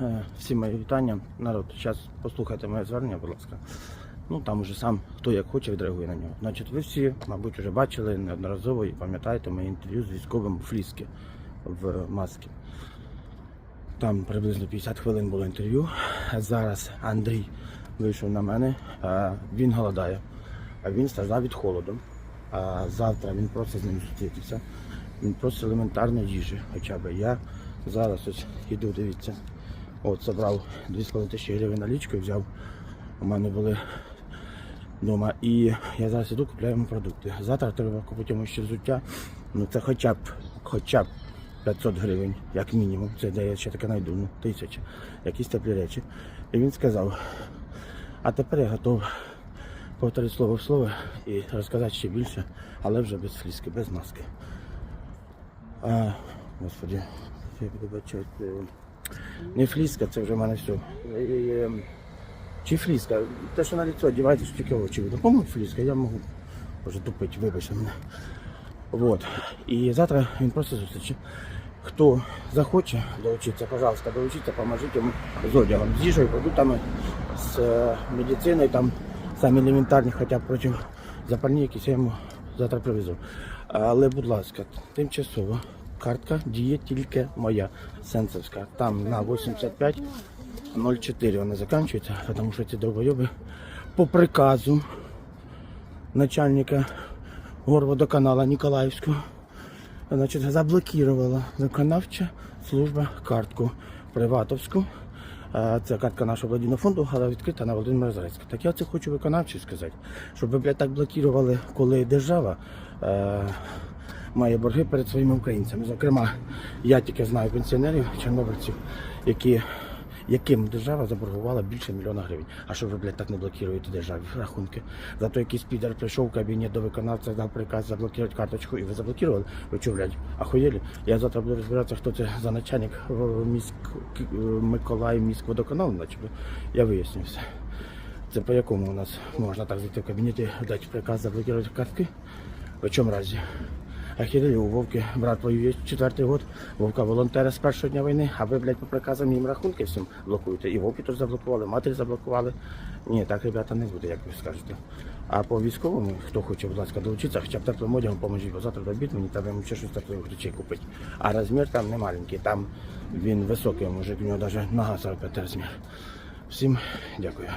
Е, Всі мої вітання. Народ, зараз послухайте моє звернення, будь ласка. Ну там уже сам хто як хоче відреагує на нього. Значить, ви всі, мабуть, вже бачили неодноразово і пам'ятаєте моє інтерв'ю з військовим у Фліскі в Маскі. Там приблизно 50 хвилин було інтерв'ю. Зараз Андрій вийшов на мене. Е, Він голодає, а він страждав від холоду. А завтра він просить з ним зустрітися. Він просить елементарної їжі. Хоча б я зараз ось іду, дивіться. От забрав 2,5 тисячі гривень і взяв. У мене були вдома. І я зараз іду, купляю йому продукти. Завтра треба купити йому ще взуття. Ну це хоча б, хоча б 500 гривень, як мінімум. Це де я ще таке знайду, ну, тисяча. Якісь теплі речі. І він сказав, а тепер я готов повторити слово в слово і розказати ще більше, але вже без фліски, без маски. А, господи, я буду бачити. Не фліска, це вже в мене все. Е, е, Чи фліска? Те, що на лицо одіваєте, що тільки очі видно. По-моєму, фліска, я можу вже тупити, вибачте мене. Вот. І завтра він просто зустріче. Хто захоче долучитися, пожалуйста, долучіться, поможіть йому з одягом, з їжею, продуктами, з е, медициною, там самі елементарні, хоча б проти запальні, якісь я йому завтра привезу. Але, будь ласка, тимчасово картка діє тільки моя сенсовська. Там на 85 04 вона закінчується, тому що ці довбойоби по приказу начальника горводоканала Ніколаївського значить, заблокувала виконавча служба картку приватовську. Е, Це картка нашого благодійного фонду, але відкрита на Володимира Зарецька. Так я це хочу виконавчі сказати, щоб ви, блядь, так блокували, коли держава е, має борги перед своїми українцями. Зокрема, я тільки знаю пенсіонерів, чорнобильців, які яким держава заборгувала більше мільйона гривень. А що ви, блядь, так не блокуєте державі рахунки? Зато якийсь підер прийшов в кабінет до виконавця, дав приказ заблокувати карточку, і ви заблокували. Ви що, блядь, ахуєлі? Я завтра буду розбиратися, хто це за начальник е, міськ е, Миколаїв міськводоканалу, начебто. Я виясню все. Це по якому у нас можна так зайти в кабінеті, дати приказ заблокувати картки? В чому разі? Ахірелі у Вовки брат воює четвертий год, Вовка волонтери з першого дня війни, а ви, блядь, по приказам їм рахунки всім блокуєте. І Вовки теж заблокували, матері заблокували. Ні, так, ребята, не буде, як ви скажете. А по військовому, хто хоче, будь ласка, долучитися, хоча б теплим одягом поможіть, бо завтра до обід мені треба йому ще щось теплих речей купити. А розмір там не маленький, там він високий, мужик, у нього навіть нога 45 розмір. Всім дякую.